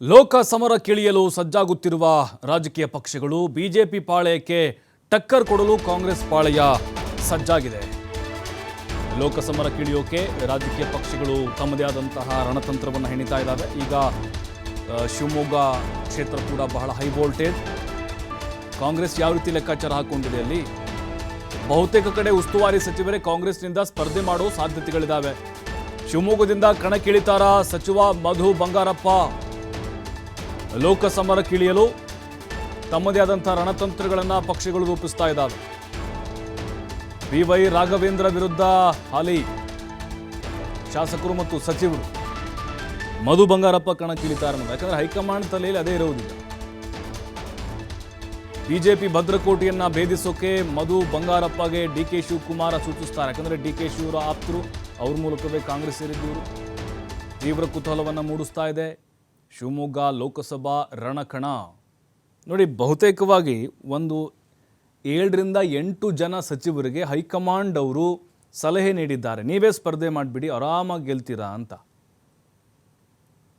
ಲೋಕ ಸಮರ ಕಿಳಿಯಲು ಸಜ್ಜಾಗುತ್ತಿರುವ ರಾಜಕೀಯ ಪಕ್ಷಗಳು ಬಿಜೆಪಿ ಪಾಳೆಯಕ್ಕೆ ಟಕ್ಕರ್ ಕೊಡಲು ಕಾಂಗ್ರೆಸ್ ಪಾಳೆಯ ಸಜ್ಜಾಗಿದೆ. ಲೋಕ ಸಮರ ಕಿಳಿಯೋಕೆ ರಾಜಕೀಯ ಪಕ್ಷಗಳು ತಮ್ಮದೇ ಆದಂತಹ ರಣತಂತ್ರವನ್ನು ಹೆಣಿತಾ ಇದ್ದಾವೆ. ಈಗ ಶಿವಮೊಗ್ಗ ಕ್ಷೇತ್ರ ಕೂಡ ಬಹಳ ಹೈ ವೋಲ್ಟೇಜ್ ಕಾಂಗ್ರೆಸ್ ಯಾವ ರೀತಿ ಲೆಕ್ಕಾಚಾರ ಹಾಕೊಂಡಿದೆ ಅಲ್ಲಿ? ಬಹುತೇಕ ಕಡೆ ಉಸ್ತುವಾರಿ ಸಚಿವರೇ ಕಾಂಗ್ರೆಸ್ನಿಂದ ಸ್ಪರ್ಧೆ ಮಾಡೋ ಸಾಧ್ಯತೆಗಳಿದ್ದಾವೆ ಶಿವಮೊಗ್ಗದಿಂದ ಕಣಕ್ಕಿಳಿತಾರ ಸಚಿವ ಮಧು ಬಂಗಾರಪ್ಪ? ಲೋಕಸಮರಕ್ಕಿಳಿಯಲು ತಮ್ಮದೇ ಆದಂಥ ರಣತಂತ್ರಗಳನ್ನು ಪಕ್ಷಗಳು ರೂಪಿಸ್ತಾ ಇದ್ದಾವೆ. ಬಿ ವೈ ರಾಘವೇಂದ್ರ ವಿರುದ್ಧ ಹಾಲಿ ಶಾಸಕರು ಮತ್ತು ಸಚಿವರು ಮಧು ಬಂಗಾರಪ್ಪ ಕಣಕ್ಕಿಳಿತಾರೆ ಅನ್ನೋದು. ಯಾಕಂದ್ರೆ ಹೈಕಮಾಂಡ್ ತಲೆಯಲ್ಲಿ ಅದೇ ಇರುವುದಿಲ್ಲ. ಬಿಜೆಪಿ ಭದ್ರಕೋಟೆಯನ್ನು ಭೇದಿಸೋಕೆ ಮಧು ಬಂಗಾರಪ್ಪಗೆ ಡಿ ಕೆ ಶಿವಕುಮಾರ ಸೂಚಿಸ್ತಾರೆ. ಯಾಕಂದರೆ ಡಿ ಕೆ ಶಿವರ ಆಪ್ತರು ಅವ್ರ ಮೂಲಕವೇ ಕಾಂಗ್ರೆಸ್ ಸೇರಿದ್ದವರು. ತೀವ್ರ ಕುತೂಹಲವನ್ನು ಮೂಡಿಸ್ತಾ ಇದೆ. ಶಿವಮೊಗ್ಗ ಲೋಕಸಭಾ ರಣಕಣ. ನೋಡಿ, ಬಹುತೇಕವಾಗಿ ಒಂದು ಏಳರಿಂದ ಎಂಟು ಜನ ಸಚಿವರಿಗೆ ಹೈಕಮಾಂಡ್ ಅವರು ಸಲಹೆ ನೀಡಿದ್ದಾರೆ. ನೀವೇ ಸ್ಪರ್ಧೆ ಮಾಡಿಬಿಡಿ, ಆರಾಮಾಗಿ ಗೆಲ್ತೀರಾ ಅಂತ.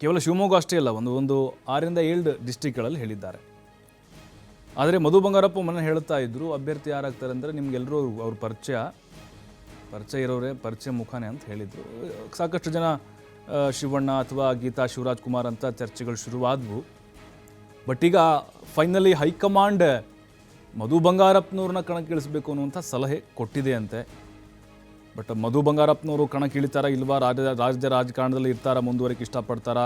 ಕೇವಲ ಶಿವಮೊಗ್ಗ ಅಷ್ಟೇ ಅಲ್ಲ, ಒಂದು ಒಂದು ಆರಿಂದ ಏಳು ಡಿಸ್ಟಿಕ್ಗಳಲ್ಲಿ ಹೇಳಿದ್ದಾರೆ. ಆದರೆ ಮಧು ಬಂಗಾರಪ್ಪ ಮನೆ ಹೇಳ್ತಾ ಇದ್ರು, ಅಭ್ಯರ್ಥಿ ಯಾರಾಗ್ತಾರೆ ಅಂದರೆ ನಿಮ್ಗೆಲ್ಲರೂ ಅವ್ರ ಪರಿಚಯ ಪರಿಚಯ ಇರೋರೇ, ಪರಿಚಯ ಮುಖಾನೇ ಅಂತ ಹೇಳಿದರು. ಸಾಕಷ್ಟು ಜನ ಶಿವಣ್ಣ ಅಥವಾ ಗೀತಾ ಶಿವರಾಜ್ ಕುಮಾರ್ ಅಂತ ಚರ್ಚೆಗಳು ಶುರುವಾದವು. ಬಟ್ ಈಗ ಫೈನಲಿ ಹೈಕಮಾಂಡ್ ಮಧು ಬಂಗಾರಪ್ಪನವ್ರನ್ನ ಕಣಕ್ಕಿಳಿಸಬೇಕು ಅನ್ನುವಂಥ ಸಲಹೆ ಕೊಟ್ಟಿದೆ ಅಂತೆ. ಬಟ್ ಮಧು ಬಂಗಾರಪ್ಪನವರು ಕಣಕ್ಕಿಳಿತಾರಾ ಇಲ್ವಾ? ರಾಜ್ಯ ರಾಜ್ಯ ರಾಜಕಾರಣದಲ್ಲಿ ಇರ್ತಾರಾ? ಮುಂದುವರಿಕೆ ಇಷ್ಟಪಡ್ತಾರಾ?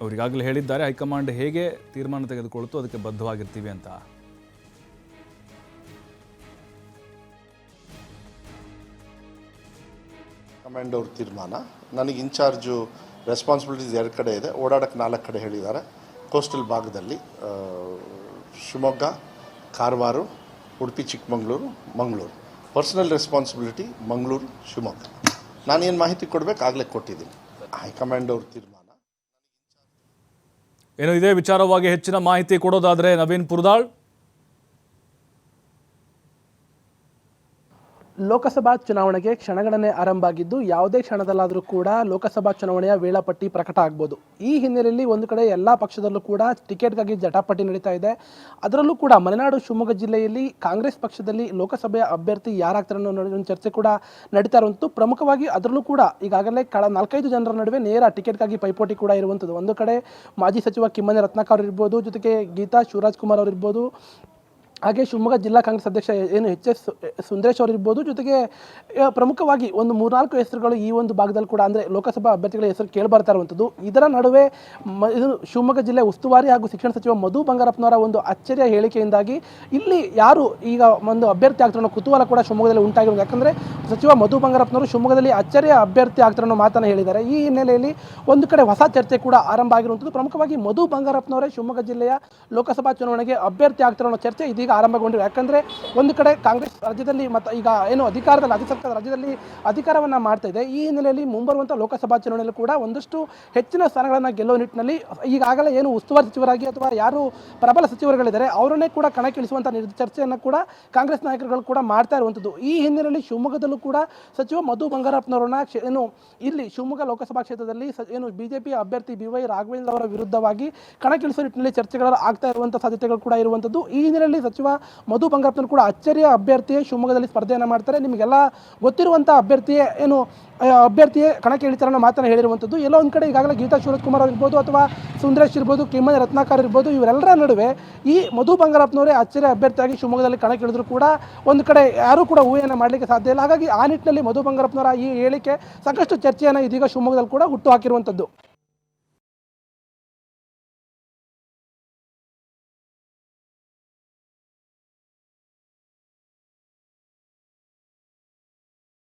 ಅವರಿಗಾಗಲೇ ಹೇಳಿದ್ದಾರೆ ಹೈಕಮಾಂಡ್ ಹೇಗೆ ತೀರ್ಮಾನ ತೆಗೆದುಕೊಳ್ಳುತ್ತೋ ಅದಕ್ಕೆ ಬದ್ಧವಾಗಿರ್ತೀವಿ ಅಂತ. ಕಮಾಂಡ್ ಅವ್ರ ತೀರ್ಮಾನ. ನನಗೆ ಇನ್ಚಾರ್ಜು ರೆಸ್ಪಾನ್ಸಿಬಿಲಿಟೀಸ್ ಎರಡು ಕಡೆ ಇದೆ. ಓಡಾಡಕ್ಕೆ ನಾಲ್ಕು ಕಡೆ ಹೇಳಿದ್ದಾರೆ. ಕೋಸ್ಟಲ್ ಭಾಗದಲ್ಲಿ Shivamogga, Karwar, Udupi, Chikkamagaluru, Mangaluru. Personal responsibility Mangaluru, Shivamogga. ನಾನೇನು ಮಾಹಿತಿ ಕೊಡಬೇಕು ಆಗಲೇ ಕೊಟ್ಟಿದ್ದೀನಿ. ಹೈಕಮಾಂಡ್ ಅವ್ರ ತೀರ್ಮಾನ. ಏನು ಇದೇ ವಿಚಾರವಾಗಿ ಹೆಚ್ಚಿನ ಮಾಹಿತಿ ಕೊಡೋದಾದರೆ ನವೀನ್ ಪುರದಾಳ್. ಲೋಕಸಭಾ ಚುನಾವಣೆಗೆ ಕ್ಷಣಗಣನೆ ಆರಂಭ ಆಗಿದ್ದು ಯಾವುದೇ ಕ್ಷಣದಲ್ಲಾದರೂ ಕೂಡ ಲೋಕಸಭಾ ಚುನಾವಣೆಯ ವೇಳಾಪಟ್ಟಿ ಪ್ರಕಟ ಆಗ್ಬೋದು. ಈ ಹಿನ್ನೆಲೆಯಲ್ಲಿ ಒಂದು ಕಡೆ ಎಲ್ಲ ಪಕ್ಷದಲ್ಲೂ ಕೂಡ ಟಿಕೆಟ್ಗಾಗಿ ಜಟಾಪಟಿ ನಡೀತಾ ಇದೆ. ಅದರಲ್ಲೂ ಕೂಡ ಮಲೆನಾಡು ಶಿವಮೊಗ್ಗ ಜಿಲ್ಲೆಯಲ್ಲಿ ಕಾಂಗ್ರೆಸ್ ಪಕ್ಷದಲ್ಲಿ ಲೋಕಸಭೆಯ ಅಭ್ಯರ್ಥಿ ಯಾರಾಗ್ತಾರೆ ಅನ್ನೋ ಚರ್ಚೆ ಕೂಡ ನಡೀತಾ ಇರುವಂಥದ್ದು. ಪ್ರಮುಖವಾಗಿ ಅದರಲ್ಲೂ ಕೂಡ ಈಗಾಗಲೇ ಕಳ ನಾಲ್ಕೈದು ಜನರ ನಡುವೆ ನೇರ ಟಿಕೆಟ್ಗಾಗಿ ಪೈಪೋಟಿ ಕೂಡ ಇರುವಂಥದ್ದು. ಒಂದು ಕಡೆ ಮಾಜಿ ಸಚಿವ ಕಿಮ್ಮನೆ ರತ್ನಾಕರ್ ಇರ್ಬೋದು, ಜೊತೆಗೆ ಗೀತಾ ಶಿವರಾಜ್ ಕುಮಾರ್ ಅವರು ಇರ್ಬೋದು ಹಾಗೆ ಶಿವಮೊಗ್ಗ ಜಿಲ್ಲಾ ಕಾಂಗ್ರೆಸ್ ಅಧ್ಯಕ್ಷ ಏನು ಎಚ್ ಎಸ್ ಸುಂದರೇಶ್ ಅವರು ಇರ್ಬೋದು, ಜೊತೆಗೆ ಪ್ರಮುಖವಾಗಿ ಒಂದು ಮೂರ್ನಾಲ್ಕು ಹೆಸರುಗಳು ಈ ಒಂದು ಭಾಗದಲ್ಲಿ ಕೂಡ ಅಂದರೆ ಲೋಕಸಭಾ ಅಭ್ಯರ್ಥಿಗಳ ಹೆಸರು ಕೇಳಿಬರ್ತಾ ಇರುವಂಥದ್ದು. ಇದರ ನಡುವೆ ಮ, ಇದು ಶಿವಮೊಗ್ಗ ಜಿಲ್ಲೆ ಉಸ್ತುವಾರಿ ಹಾಗೂ ಶಿಕ್ಷಣ ಸಚಿವ ಮಧು ಬಂಗಾರಪ್ಪನವರ ಒಂದು ಅಚ್ಚರಿಯ ಹೇಳಿಕೆಯಿಂದಾಗಿ ಇಲ್ಲಿ ಯಾರು ಈಗ ಒಂದು ಅಭ್ಯರ್ಥಿ ಆಗ್ತಾರೋ ಕುತೂಹಲ ಕೂಡ ಶಿವಮೊಗ್ಗದಲ್ಲಿ ಉಂಟಾಗಿರೋದು. ಯಾಕಂದರೆ ಸಚಿವ ಮಧು ಬಂಗಾರಪ್ಪನವರು ಶಿವಮೊಗ್ಗದಲ್ಲಿ ಅಚ್ಚರಿಯ ಅಭ್ಯರ್ಥಿ ಆಗ್ತಾರೋ ಮಾತನ್ನು ಹೇಳಿದ್ದಾರೆ. ಈ ಹಿನ್ನೆಲೆಯಲ್ಲಿ ಒಂದು ಕಡೆ ಹೊಸ ಚರ್ಚೆ ಕೂಡ ಆರಂಭ ಆಗಿರುವಂಥದ್ದು. ಪ್ರಮುಖವಾಗಿ ಮಧು ಬಂಗಾರಪ್ಪನವರೇ ಶಿವಮೊಗ್ಗ ಜಿಲ್ಲೆಯ ಲೋಕಸಭಾ ಚುನಾವಣೆಗೆ ಅಭ್ಯರ್ಥಿ ಆಗ್ತಾರೋ ಚರ್ಚೆ ಇದೀಗ ಆರಂಭಗೊಂಡಿದೆ ಯಾಕಂದರೆ ಒಂದು ಕಡೆ ಕಾಂಗ್ರೆಸ್ ರಾಜ್ಯದಲ್ಲಿ ಮತ್ತು ಈಗ ಏನು ಅಧಿಕಾರದಲ್ಲಿ ರಾಜ್ಯ ಸರ್ಕಾರ ರಾಜ್ಯದಲ್ಲಿ ಅಧಿಕಾರವನ್ನು ಮಾಡ್ತಾ ಇದೆ. ಈ ಹಿನ್ನೆಲೆಯಲ್ಲಿ ಮುಂಬರುವಂಥ ಲೋಕಸಭಾ ಚುನಾವಣೆಯಲ್ಲಿ ಕೂಡ ಒಂದಷ್ಟು ಹೆಚ್ಚಿನ ಸ್ಥಾನಗಳನ್ನು ಗೆಲ್ಲುವ ನಿಟ್ಟಿನಲ್ಲಿ ಈಗಾಗಲೇ ಏನು ಉಸ್ತುವಾರಿ ಸಚಿವರಾಗಿ ಅಥವಾ ಯಾರು ಪ್ರಬಲ ಸಚಿವರುಗಳಿದ್ದಾರೆ, ಅವರನ್ನೇ ಕೂಡ ಕಣಕ್ಕಿಳಿಸುವಂಥ ಚರ್ಚೆಯನ್ನು ಕೂಡ ಕಾಂಗ್ರೆಸ್ ನಾಯಕರುಗಳು ಕೂಡ ಮಾಡ್ತಾ ಇರುವಂಥದ್ದು ಈ ಹಿನ್ನೆಲೆಯಲ್ಲಿ ಶಿವಮೊಗ್ಗದಲ್ಲೂ ಕೂಡ ಸಚಿವ ಮಧು ಬಂಗಾರಪ್ಪನವರನ್ನ ಏನು ಇಲ್ಲಿ ಶಿವಮೊಗ್ಗ ಲೋಕಸಭಾ ಕ್ಷೇತ್ರದಲ್ಲಿ ಏನು ಬಿಜೆಪಿ ಅಭ್ಯರ್ಥಿ ಬಿ ವೈ ರಾಘವೇಂದ್ರ ಅವರ ವಿರುದ್ಧವಾಗಿ ಕಣಕ್ಕಿಳಿಸುವ ನಿಟ್ಟಿನಲ್ಲಿ ಚರ್ಚೆಗಳು ಆಗ್ತಾ ಇರುವಂಥ ಸಾಧ್ಯತೆಗಳು ಕೂಡ ಇರುವಂಥದ್ದು ಈ ಹಿನ್ನೆಲೆಯಲ್ಲಿ ಸಚಿವ ಮಧು ಬಂಗಾರಪ್ಪನ ಕೂಡ ಅಚ್ಚರಿಯ ಅಭ್ಯರ್ಥಿಯೇ ಶಿವಮೊಗ್ಗದಲ್ಲಿ ಸ್ಪರ್ಧೆಯನ್ನು ಮಾಡ್ತಾರೆ. ನಿಮಗೆಲ್ಲ ಗೊತ್ತಿರುವಂಥ ಅಭ್ಯರ್ಥಿಯೇ ಏನು ಅಭ್ಯರ್ಥಿಯೇ ಕಣಕ್ಕೆ ಇಳಿತಾರೆ ಅನ್ನೋ ಮಾತನ್ನು ಹೇಳಿರುವಂಥದ್ದು. ಎಲ್ಲೋ ಒಂದು ಕಡೆ ಈಗಾಗಲೇ ಗೀತಾ ಶಿವರಾಜ್ ಕುಮಾರ್ ಅವ್ರು ಇರ್ಬೋದು ಅಥವಾ ಸುಂದರೇಶ್ ಇರ್ಬೋದು, ಕಿಮ್ಮನೆ ರತ್ನಾಕರ್ ಇರ್ಬೋದು, ಇವರೆಲ್ಲರ ನಡುವೆ ಈ ಮಧು ಬಂಗಾರಪ್ಪನವರೇ ಅಚ್ಚರಿಯ ಅಭ್ಯರ್ಥಿಯಾಗಿ ಶಿವಮೊಗ್ಗದಲ್ಲಿ ಕಣಕ್ಕೆ ಇಳಿದ್ರು ಕೂಡ ಒಂದು ಕಡೆ ಯಾರೂ ಕೂಡ ಊಹೆಯನ್ನು ಮಾಡಲಿಕ್ಕೆ ಸಾಧ್ಯ ಇಲ್ಲ. ಹಾಗಾಗಿ ಆ ನಿಟ್ಟಿನಲ್ಲಿ ಮಧು ಬಂಗಾರಪ್ಪನವರ ಈ ಹೇಳಿಕೆ ಸಾಕಷ್ಟು ಚರ್ಚೆಯನ್ನು ಇದೀಗ ಶಿವಮೊಗ್ಗದಲ್ಲಿ ಕೂಡ ಹುಟ್ಟು ಹಾಕಿರುವಂಥದ್ದು.